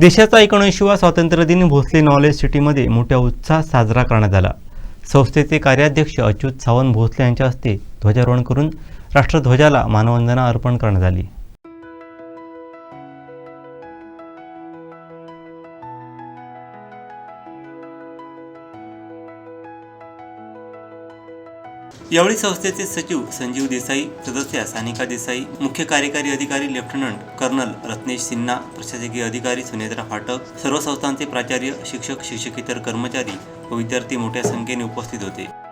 देशाचा एकोणऐंशीवा स्वातंत्र्यदिन भोसले नॉलेज सिटीमध्ये मोठ्या उत्साहात साजरा करण्यात आला. संस्थेचे कार्याध्यक्ष अच्युत सावंत भोसले यांच्या हस्ते ध्वजारोहण करून राष्ट्रध्वजाला मानवंदना अर्पण करण्यात आली. यावेळी संस्थेचे सचिव संजीव देसाई सदस्या सानिका देसाई मुख्य कार्यकारी अधिकारी लेफ्टनंट कर्नल रत्नेश सिन्हा प्रशासकीय अधिकारी सुनेत्रा फाटक सर्व संस्थांचे प्राचार्य शिक्षक शिक्षकेतर कर्मचारी व विद्यार्थी मोठ्या संख्येने उपस्थित होते.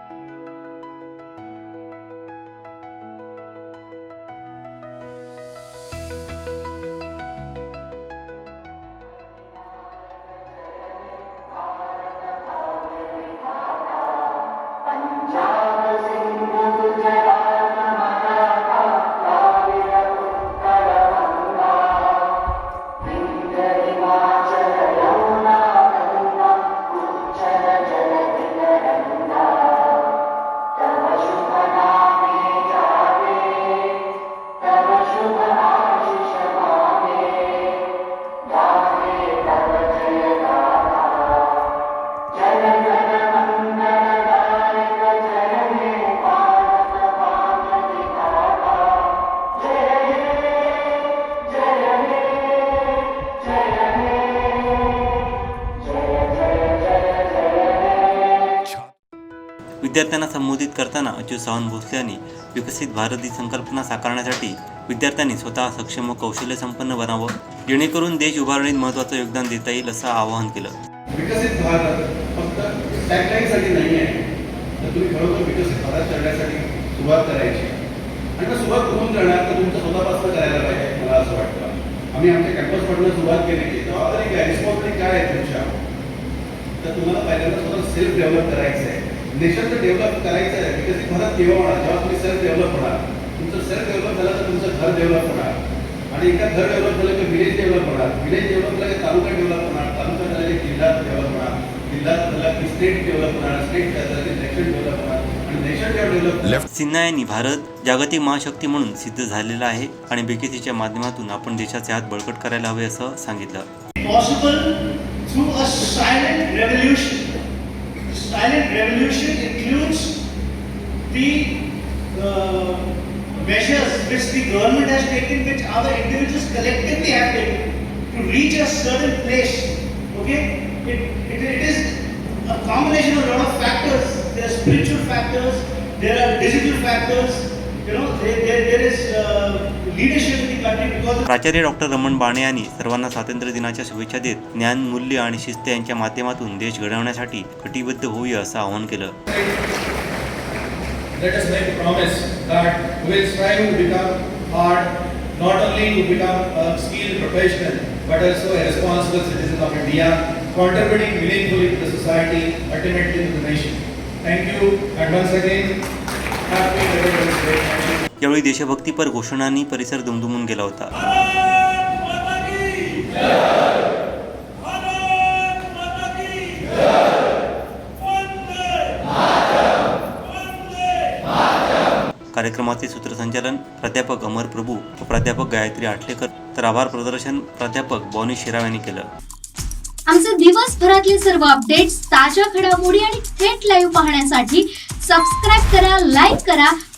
विद्यार्थ्यांना संबोधित करताना अच्युत सावंत भोसले यांनी विकसित भारत ही संकल्पना साकारण्यासाठी विद्यार्थ्यांनी स्वतः सक्षम व कौशल्य संपन्न बनावं जेणेकरून देश उभारणीत महत्त्वाचं योगदान देता येईल असं आवाहन केलं. विकसित भारत फक्त टॅगलाईनसाठी नाही आहे. तर तुम्ही खरोखर विकसित भारत करण्यासाठी सुरुवात करायची. आणि मग सुरुवात करून करणार? तर तुमचं स्वतःपासून करायला पाहिजे मला असं वाटतं. आम्ही आमच्या कॅम्पसमधनं सुरुवात केली की जबाबदारी काय? रिस्पॉन्सिबिलिटी काय आहे तुमच्या? तर तुम्हाला पहिल्यांदा स्वतः सेल्फ डेव्हलप करायचं आहे नेशनचं डेव्हलप करायचं आहे विकसित भारत केव्हा होणार जेव्हा तुम्ही सेल्फ डेव्हलप होणार तुमचं सेल्फ डेव्हलप झालं तर तुमचं घर डेव्हलप होणार. आणि एका घर डेव्हलप झालं की विलेज डेव्हलप होणार. विलेज डेव्हलप झालं की तालुका डेव्हलप होणार तालुका झाला की जिल्हा डेव्हलप होणार. जिल्हा झाला की स्टेट डेव्हलप होणार स्टेट झालं की नेशन डेव्हलप होणार. डेव्हलप सिन्हा यांनी भारत जागतिक महाशक्ती म्हणून सिद्ध झालेला आहे आणि बेकेसीच्या माध्यमातून आपण देशाचे हात बळकट करायला हवे असं सांगितलं. Possible through a silent revolution. Silent revolution includes the uh, measures which the government has taken, which our individuals collectively have taken to reach a certain place. Okay, it, it, it is a combination of a lot of factors. There are spiritual factors, there are digital factors. You know, there, there, there is uh, leadership प्राचार्य doctor Raman Bane यांनी सर्वांना स्वातंत्र्य दिनाच्या शुभेच्छा देत ज्ञान मूल्य आणि शिस्त यांच्या माध्यमातून देश घडवण्यासाठी कटिबद्ध होऊया असं आवाहन केलं Let us make a promise that we will strive to become hard, not only to become a skilled professional, but also a responsible citizen of India, contributing meaningfully to the society, ultimately to the nation. Thank you, and once again, happy Independence Day. यावेळी देशभक्तीपर घोषणांनी परिसर दुमदुमून गेला होता. कार्यक्रमाचे सूत्रसंचालन प्राध्यापक अमर प्रभू व प्राध्यापक गायत्री आठलेकर तर आभार प्रदर्शन प्राध्यापक बॉनी शिराव यांनी केलं. आमचे दिवसभरातले सर्व अपडेट्स ताज्या घडामोडी आणि थेट लाईव्ह पाहण्यासाठी सबस्क्राईब करा लाईक करा